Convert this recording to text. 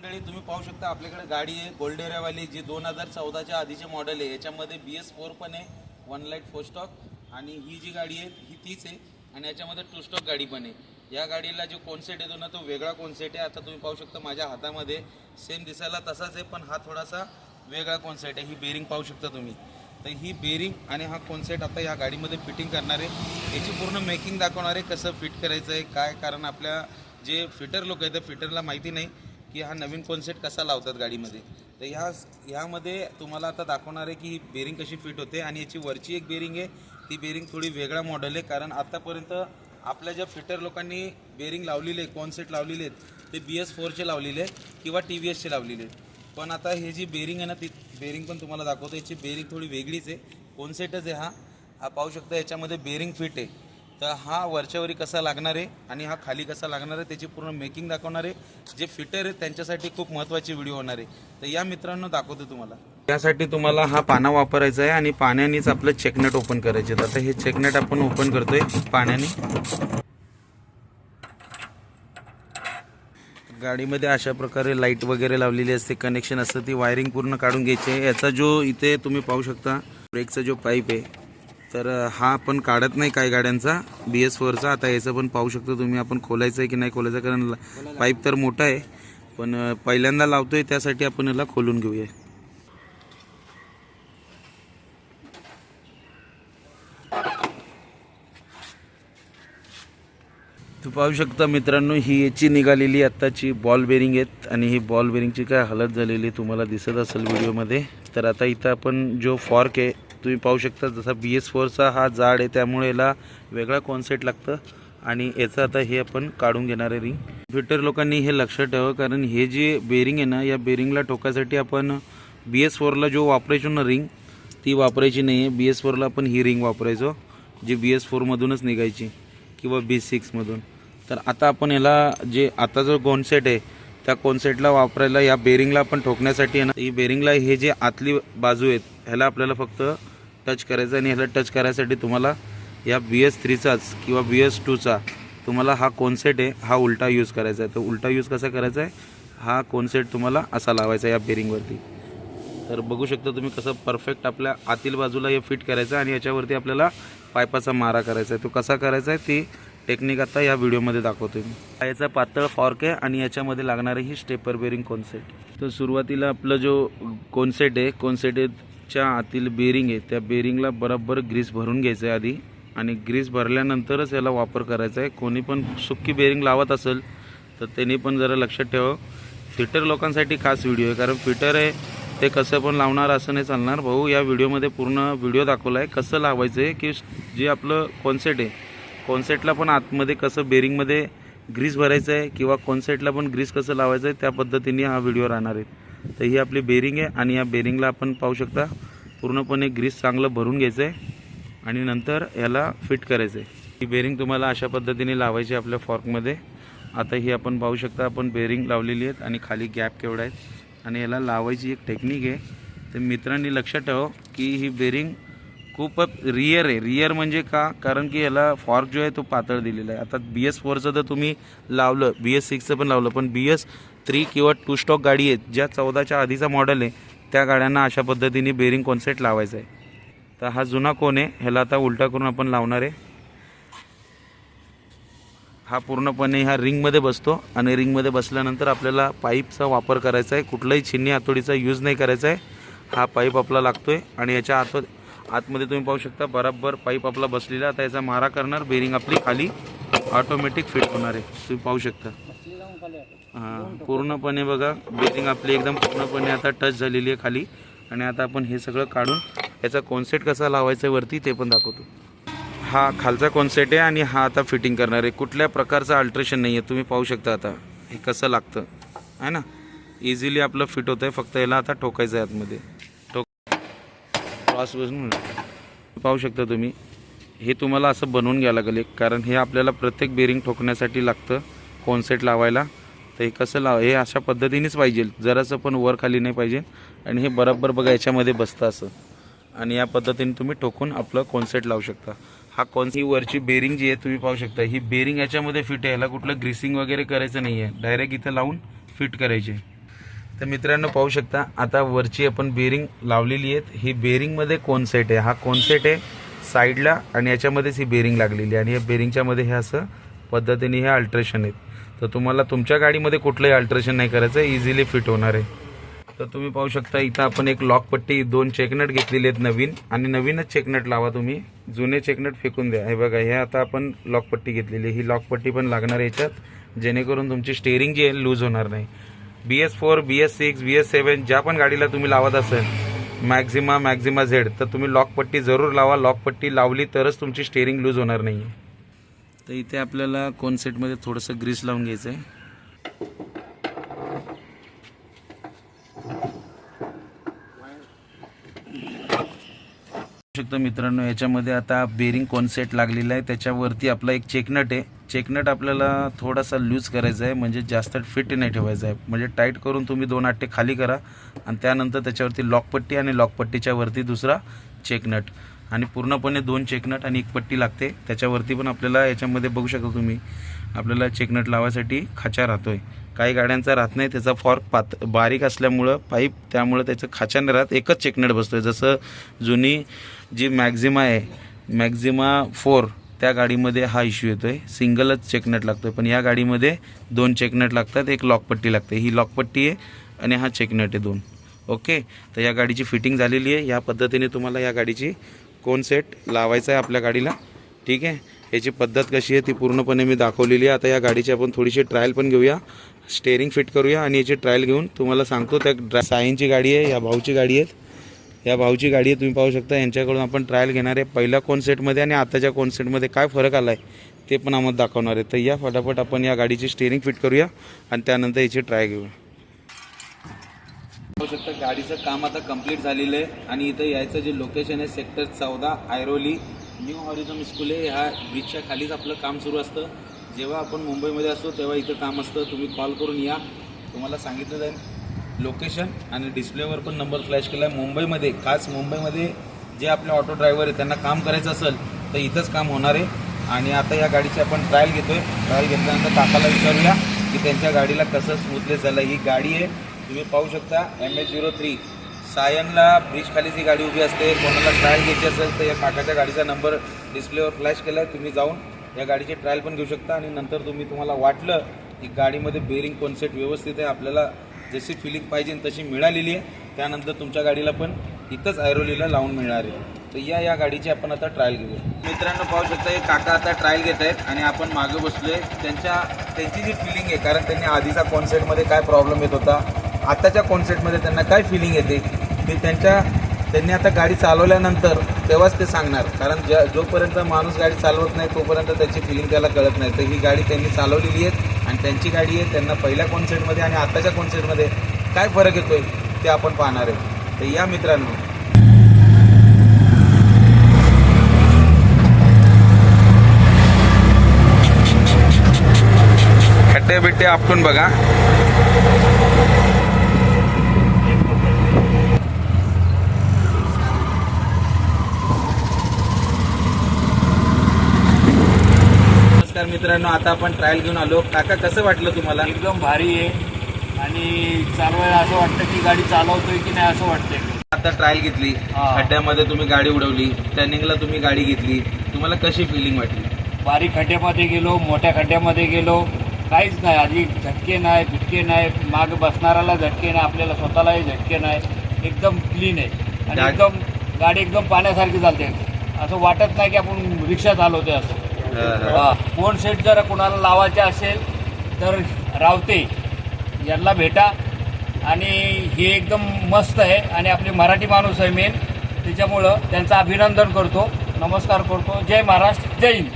मंडळी तुम्ही पाहू शकता आपल्याकडे गाडी आहे गोल्डेरियावाली जी दोन हजार चौदाच्या आधीचे मॉडेल आहे. याच्यामध्ये बी एस फोर पण आहे वन लाइट फोर स्टॉक आणि ही जी गाडी आहे ही तीच आहे. आणि याच्यामध्ये टू स्टॉक गाडी पण आहे. या गाडीला जो कोनसेट येतो ना तो वेगळा कोनसेट आहे. आता तुम्ही पाहू शकता माझ्या हातामध्ये सेम दिसायला तसाच आहे पण हा थोडासा वेगळा कोनसेट आहे. ही बेरिंग पाहू शकता तुम्ही. तर ही बेरिंग आणि हा कोनसेट आता या गाडीमध्ये फिटिंग करणार आहे. याची पूर्ण मेकिंग दाखवणार आहे कसं फिट करायचं आहे काय कारण आपल्या जे फिटर लोक आहेत त्या फिटरला माहिती नाही. की हा नवीन कॉन्सेप्ट कसा लावतात गाडीमध्ये? तर ह्या ह्यामध्ये तुम्हाला आता दाखवणार आहे की ही बेरिंग कशी फिट होते आणि याची वरची एक बेरिंग आहे. ती बेरिंग थोडी वेगळा मॉडेल आहे कारण आत्तापर्यंत आपल्या ज्या फिटर लोकांनी बेरिंग लावलेले कॉन्सेट लावलेले आहेत ते बी एस फोरचे लावलेले आहेत किंवा टी व्ही एसचे लावलेले आहेत. पण आता हे जी बेरिंग आहे ना ती बेरिंग पण तुम्हाला दाखवतो. याची बेरिंग थोडी वेगळीच आहे. कॉन्सेटच आहे हा. हा पाहू शकता याच्यामध्ये बेरिंग फिट आहे. तर हा वरच्यावरी कसा लागणार आहे आणि हा खाली कसा लागणार आहे त्याची पूर्ण मेकिंग दाखवणार आहे. जे फिटर आहे त्यांच्यासाठी खूप महत्त्वाची व्हिडिओ होणार आहे. तर या मित्रांनो दाखवतो तुम्हाला. त्यासाठी तुम्हाला हा पाना वापरायचा आहे आणि पाण्यानेच आपलं चेकनेट ओपन करायचे तर आता हे चेकनेट आपण ओपन करतोय पाण्याने. गाडीमध्ये अशा प्रकारे लाइट वगैरे लावलेली असते. कनेक्शन असतं ती वायरिंग पूर्ण काढून घ्यायची आहे. याचा जो इथे तुम्ही पाहू शकता ब्रेकचा जो पाईप आहे तर हा आपण काढत नाही काही गाड्यांचा. बी एस फोरचा आता याचं पण पाहू शकतो तुम्ही आपण खोलायचं आहे की नाही खोलायचं कारण पाईप तर मोठा आहे. पण पहिल्यांदा लावतोय त्यासाठी आपण याला खोलून घेऊया. तू पाहू शकता मित्रांनो ही याची निघालेली आत्ताची बॉल बेरिंग आहेत. आणि ही बॉल बेरिंगची काय हालत झालेली तुम्हाला दिसत असेल व्हिडिओमध्ये तर आता इथं आपण जो फॉर्क आहे तुम्ही पाहू शकता जसा बी एस फोरचा हा जाड आहे त्यामुळे याला वेगळा कॉन्सेप्ट लागतं. आणि याचं आता हे आपण काढून घेणार आहे रिंग फिटर लोकांनी हे लक्षात ठेवावं कारण हे जे बेरिंग आहे ना या बेरिंगला ठोकायसाठी आपण बी एस फोरला जो वापरायचो ना रिंग ती वापरायची नाही आहे बी एस फोरला आपण ही रिंग वापरायचो जी बी एस फोरमधूनच निघायची किंवा बी सिक्समधून तर आता आपण याला जे आता जो कॉन्सेट आहे त्या कॉन्सेटला वापरायला या बेरिंगला आपण ठोकण्यासाठी आहे ना ही बेरिंगला हे जे आतली बाजू आहेत ह्याला आपल्याला फक्त टच करायचं आणि ह्याला टच करायसाठी तुम्हाला या बी एस थ्रीचाच किंवा बी एस टूचा तुम्हाला हा कॉन्सेट आहे हा उलटा यूज करायचा आहे. तर उलटा यूज कसा करायचा आहे? हा कॉन्सेट तुम्हाला असा लावायचा आहे या बेरिंगवरती तर बघू शकता तुम्ही कसं परफेक्ट आपल्या आतील बाजूला हे फिट करायचं आहे आणि याच्यावरती आपल्याला पायपाचा मारा करायचा आहे. तो कसा करायचा आहे? ती टेक्निक आता या व्हिडिओमध्ये दाखवतो मी. याचा पातळ फॉर्क आहे आणि याच्यामध्ये लागणारी ही स्टेपर बेरिंग कॉन्सेट तर सुरुवातीला आपलं जो कॉन्सेट आहे च्या आतील बेरिंग आहे. त्या बेरिंगला बरोबर ग्रीस भरून घ्यायचं आहे आधी. आणि ग्रीस भरल्यानंतरच याला वापर करायचा आहे. कोणी पण सुक्की बेरिंग लावत असेल तर त्यांनी पण जरा लक्षात ठेवा. फिटर लोकांसाठी खास व्हिडिओ आहे. कारण फिटर आहे ते कसं पण लावणार असं नाही चालणार. भाऊ या व्हिडिओमध्ये पूर्ण व्हिडिओ दाखवला आहे कसं लावायचं आहे की जे आपलं कॉन्सेट आहे. कॉन्सेटला पण आतमध्ये कसं बेरिंगमध्ये ग्रीस भरायचं आहे किंवा कॉन्सेटला पण ग्रीस कसं लावायचं आहे त्या पद्धतीने हा व्हिडिओ राहणार आहे. तर ही आपली बेरिंग आहे आणि या बेरिंगला आपण पाहू शकता पूर्णपणे ग्रीस चांगलं भरून घ्यायचं आहे आणि नंतर याला फिट करायचं आहे ही बेरिंग तुम्हाला अशा पद्धतीने लावायची आहे आपल्या फॉर्कमध्ये आता ही आपण पाहू शकता आपण बेरिंग लावलेली आहेत आणि खाली गॅप केवढा आहे. आणि याला लावायची एक टेक्निक आहे. तर मित्रांनी लक्षात ठेवा की ही बेरिंग खूप रिअर आहे. रिअर म्हणजे का? कारण की याला फॉर्क जो आहे तो पातळ दिलेला आहे. आता बी एस फोरचं तर तुम्ही लावलं बी एस सिक्सचं पण लावलं पण बी एस थ्री किंवा टू स्टॉक गाडी आहेत ज्या चौदाच्या आधीचा मॉडेल आहे त्या गाड्यांना अशा पद्धतीने बेरिंग कॉन्सेप्ट लावायचा आहे. तर हा जुना कोण आहे. ह्याला आता उलटा करून आपण लावणार आहे. हा पूर्णपणे ह्या रिंगमध्ये बसतो आणि रिंगमध्ये बसल्यानंतर आपल्याला पाईपचा वापर करायचा आहे. कुठलाही छिन्नी हातोडीचा यूज नाही करायचा आहे. हा पाईप आपला लागतो आहे आणि याच्या आत आतमध्ये तुम्ही पाहू शकता बराबर पाईप आपला बसलेला आता याचा मारा करणार बेरिंग आपली खाली ऑटोमॅटिक फिट होणार आहे. तुम्ही पाहू शकता. हां पूर्णपणे बघा बेरिंग आपली एकदम पूर्णपणे आता टच झालेली आहे खाली. आणि आता आपण हे सगळं काढून याचा कॉन्सेट कसा लावायचा आहे वरती ते पण दाखवतो. हा खालचा कॉन्सेट आहे आणि हा आता फिटिंग करणार आहे. कुठल्या प्रकारचं अल्ट्रेशन नाही आहे तुम्ही पाहू शकता आता. हे कसं लागतं आहे ना? इझिली आपलं फिट होतं आहे फक्त याला आता ठोकायचं आहे आतमध्ये. ठोक बसून पाहू शकता तुम्ही. हे तुम्हाला असं बनवून घ्यावं लागेल एक कारण हे आपल्याला प्रत्येक बेरिंग ठोकण्यासाठी लागतं कॉन्सेट लावायला. तर हे कसं लाव हे अशा पद्धतीनेच पाहिजे. जरासं पण वर खाली नाही पाहिजे. आणि हे बरोबर बघा याच्यामध्ये बसतं असं. आणि या पद्धतीने तुम्ही ठोकून आपलं कॉन्सेट लावू शकता. हा कॉन्स ही वरची बेरिंग जी आहे तुम्ही पाहू शकता. ही बेरिंग याच्यामध्ये फिट आहे. ह्याला कुठलं ग्रीसिंग वगैरे करायचं नाही आहे डायरेक्ट इथं लावून फिट करायचे. तर मित्रांनो पाहू शकता आता वरची आपण बेरिंग लावलेली आहेत. ही बेरिंगमध्ये कोन सेट आहे? हा कोन सेट आहे? साईडला आणि याच्यामध्येच ही बेरिंग लागलेली आहे. आणि या बेरिंगच्यामध्ये हे असं पद्धतीने हे अल्ट्रेशन आहेत. तर तुम्हाला तुमच्या गाडीमध्ये कुठलंही अल्ट्रेशन नाही करायचं. इझिली फिट होणार आहे. तर तुम्ही पाहू शकता इथं आपण एक लॉक पट्टी दोन चेकनट घेतलेली आहेत नवीन. आणि नवीनच चेकनट लावा तुम्ही. जुने चेकनट फेकून द्या. हे बघा हे आता आपण लॉक पट्टी घेतलेली आहे. ही लॉक पट्टी पण लागणार याच्यात. जेणेकरून तुमची स्टेअरिंग जी आहे लूज होणार नाही. B S four B S six B S seven ज्या पण गाडीला तुम्ही लावत असेल मॅक्झिमा मॅक्झिमा झेड तर तुम्ही लॉकपट्टी जरूर लावा. लॉकपट्टी लावली तरच तुमची स्टेअरिंग लूज होणार नाही आहे तर इथे आपल्याला कोनसेटमध्ये थोडंसं ग्रीस लावून घ्यायचं आहे शकतो मित्रांनो याच्यामध्ये आता बेरिंग कॉन्सेट लागलेला आहे त्याच्यावरती आपला एक चेकनट आहे. चेकनट आपल्याला थोडासा लूज करायचा आहे म्हणजे जास्त फिट नाही ठेवायचा आहे. म्हणजे टाईट करून तुम्ही दोन आट्टे खाली करा आणि त्यानंतर त्याच्यावरती लॉकपट्टी आणि लॉकपट्टीच्या वरती दुसरा चेकनट आणि पूर्णपणे दोन चेकनट आणि एक पट्टी लागते. त्याच्यावरती पण आपल्याला याच्यामध्ये बघू शकता तुम्ही आपल्याला चेकनट लावायसाठी खाचा आहे काही गाड्यांचा राहत नाही त्याचा फॉर्क पात बारीक असल्यामुळं पाईप त्यामुळं त्याचं खाच्याने राहत एकच चेकनट आहे जसं जुनी जी मॅक्झिमा आहे मॅक्झिमा फोर त्या गाडीमध्ये हा इश्यू येतो आहे सिंगलच चेकनट आहे पण या गाडीमध्ये दोन चेकनट लागतात एक लॉकपट्टी लागते. ही लॉकपट्टी आहे आणि हा चेकनट आहे दोन. ओके तर या गाडीची फिटिंग झालेली आहे. या पद्धतीने तुम्हाला या गाडीची कोन सेट लावायचा आहे आपल्या गाडीला. ठीक आहे? याची पद्धत कशी आहे ती पूर्णपणे मी दाखवलेली आहे. आता या गाडीची आपण थोडीशी ट्रायल पण घेऊया. स्टेअरिंग फिट करूया आणि याची ट्रायल घेऊन तुम्हाला सांगतो त्या ड्रा साईंची गाडी आहे या भाऊची गाडी आहेत. या भाऊची गाडी आहे तुम्ही पाहू शकता यांच्याकडून आपण ट्रायल घेणार आहे पहिल्या कॉन्सेटमध्ये आणि आताच्या कॉन्सेटमध्ये काय फरक आला आहे ते पण आम्हाला दाखवणार आहे. तर या फटाफट आपण या गाडीची स्टेअरिंग फिट करूया आणि त्यानंतर याची ट्राय घेऊया. पाहू शकता गाडीचं काम आता कंप्लीट झालेलं आहे आणि इथं यायचं जे लोकेशन आहे सेक्टर चौदा आयरोली न्यू हॉरिझम स्कूल आहे. ह्या ब्रिजच्या खालीच आपलं काम सुरू असतं. जेव्हा आपण मुंबईमध्ये असतो तेव्हा इथं काम असतं. तुम्ही कॉल करून या. तुम्हाला सांगितलं जाईल. लोकेशन आणि डिस्प्लेवर पण नंबर फ्लॅश केला आहे मुंबईमध्ये खास मुंबईमध्ये जे आपले ऑटो ड्रायव्हर आहे त्यांना काम करायचं असेल तर इथंच काम होणार आहे. आणि आता या गाडीची आपण ट्रायल घेतो आहे ट्रायल घेतल्यानंतर काकाला विचारूया की त्यांच्या गाडीला कसं स्मूथलेस झालं ही गाडी आहे तुम्ही पाहू शकता एम एच झिरो थ्री सायनला ब्रिज जी गाडी उभी असते. कोणाला ट्रायल घ्यायची असेल तर या काकाच्या गाडीचा नंबर डिस्प्लेवर फ्लॅश केला आहे तुम्ही जाऊन या गाडीची ट्रायल पण घेऊ शकता आणि नंतर तुम्ही तुम्हाला वाटलं की गाडीमध्ये बेरिंग कॉन्सेप्ट व्यवस्थित आहे आपल्याला जशी फिलिंग पाहिजे तशी मिळालेली आहे त्यानंतर तुमच्या गाडीला पण इथंच ऐरोलीला लावून मिळणार आहे. तर या या गाडीची आपण आता ट्रायल घेऊ मित्रांनो पाहू शकता हे काका आता ट्रायल घेत आहेत आणि आपण मागे बसलोय. त्यांच्या त्यांची जी फिलिंग आहे कारण त्यांनी आधीचा कॉन्सेप्टमध्ये काय प्रॉब्लेम येत होता आत्ताच्या कॉन्सेप्टमध्ये त्यांना काय फिलिंग येते ते त्यांच्या त्यांनी आता गाडी चालवल्यानंतर तेव्हाच ते सांगणार. कारण ज्या जोपर्यंत माणूस गाडी चालवत नाही तोपर्यंत त्याची फिलिंग त्याला कळत नाही. तर ही गाडी त्यांनी चालवलेली आहे आणि त्यांची गाडी आहे. त्यांना पहिल्या कॉन्सेप्टमध्ये आणि आताच्या कॉन्सेप्टमध्ये काय फरक येतोय ते आपण पाहणार आहे. तर या मित्रांनो. खड्डे बिट्टे आपटून बघा. नमस्कार मित्रांनो आता आपण ट्रायल घेऊन आलो. काका कसं वाटलं तुम्हाला? एकदम भारी आहे. आणि चालवायला असं वाटतं की गाडी चालवतोय की नाही असं वाटतंय. आता ट्रायल घेतली. हा. खड्ड्यामध्ये तुम्ही गाडी उडवली. टर्निंगला तुम्ही गाडी घेतली. तुम्हाला कशी फिलिंग वाटली? बारीक खड्ड्यामध्ये गेलो मोठ्या खड्ड्यामध्ये गेलो. काहीच नाही आधी झटके नाही बिटके नाही. माग बसणाऱ्याला झटके नाही आपल्याला स्वतःलाही झटके नाही. एकदम क्लीन आहे. आणि एकदम गाडी एकदम पाण्यासारखी चालते. असं वाटत नाही की आपण रिक्षा चालवतोय असं. कोण फोन सेट जर कोणाला लावायचे असेल तर रावते यांना भेटा. आणि हे एकदम मस्त आहे आणि आपली मराठी माणूस आहे मेन त्याच्यामुळं त्यांचं अभिनंदन करतो. नमस्कार करतो. जय महाराष्ट्र. जय हिंद.